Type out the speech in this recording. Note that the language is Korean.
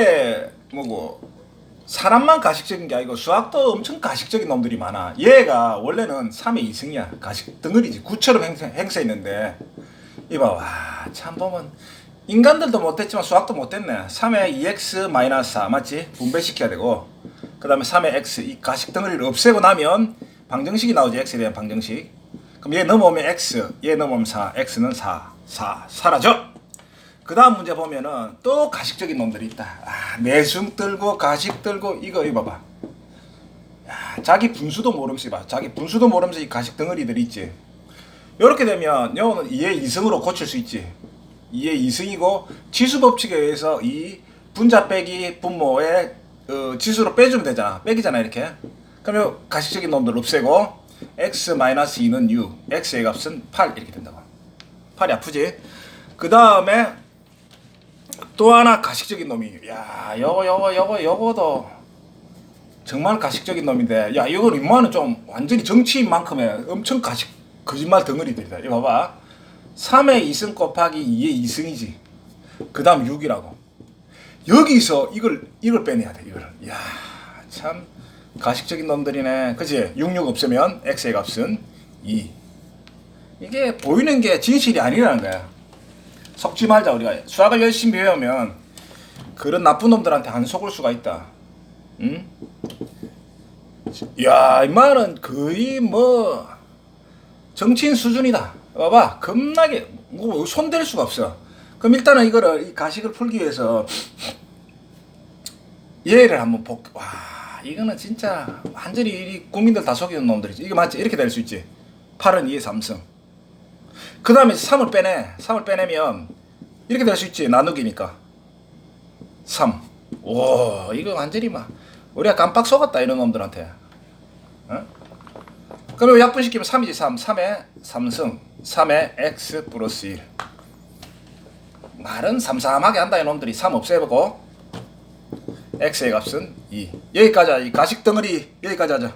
이게 뭐고 사람만 가식적인 게 아니고 수학도 엄청 가식적인 놈들이 많아. 얘가 원래는 3의 2승이야. 가식 덩어리지. 구처럼 행사, 행사했는데 이봐 와 참 보면 인간들도 못했지만 수학도 못했네. 3의 2x 마이너스 4 맞지? 분배시켜야 되고 그 다음에 3의 x 이 가식 덩어리를 없애고 나면 방정식이 나오지 x에 대한 방정식. 그럼 얘 넘어오면 x, 얘 넘어오면 4, x는 4, 4 사라져. 그 다음 문제 보면은 또 가식적인 놈들이 있다. 아, 내숭 들고 가식 들고 이거 이거 봐봐. 야, 자기 분수도 모르면서 봐. 자기 분수도 이 가식 덩어리들 있지. 이렇게 되면 영어는 2의 2승으로 고칠 수 있지. 2의 2승이고 지수 법칙에 의해서 이 분자 빼기 분모의 어, 지수로 빼주면 되잖아. 빼기잖아 이렇게. 그러면 가식적인 놈들 없애고 x 2는 6, x의 값은 8 이렇게 된다고. 8이 아프지? 그 다음에 또 하나 가식적인 놈이. 야 요거 요거 요거 요거도 정말 가식적인 놈인데. 야 이건 임마는 좀 완전히 정치인만큼의 엄청 가식 거짓말 덩어리들이다. 이거 봐봐. 3의 2승 곱하기 2의 2승이지. 그 다음 6이라고. 여기서 이걸 이걸 빼내야 돼 이걸 야참 가식적인 놈들이네. 그지 66 없으면 x의 값은 2 이게 보이는 게 진실이 아니라는 거야 속지 말자 우리가 수학을 열심히 배우면 그런 나쁜 놈들한테 안 속을 수가 있다. 응? 야, 이 말은 거의 뭐 정치인 수준이다. 봐봐, 겁나게 뭐 손댈 수가 없어. 그럼 일단은 이거를 이 가식을 풀기 위해서 예를 한번 복. 와, 이거는 진짜 완전히 이 국민들 다 속이는 놈들이지. 이게 맞지? 이렇게 될 수 있지. 8은 2의 3승. 그 다음에 3을 빼내. 3을 빼내면 이렇게 될 수 있지. 나누기니까. 3. 오, 이거 완전히 막 우리가 깜빡 속았다 이런 놈들한테. 어? 그러면 약분시키면 3이지 3. 3의 3승. 3의 x 플러스 1. 말은 삼삼하게 한다 이놈들이 3 없애보고 x의 값은 2. 여기까지 하자. 이 가식 덩어리 여기까지 하자.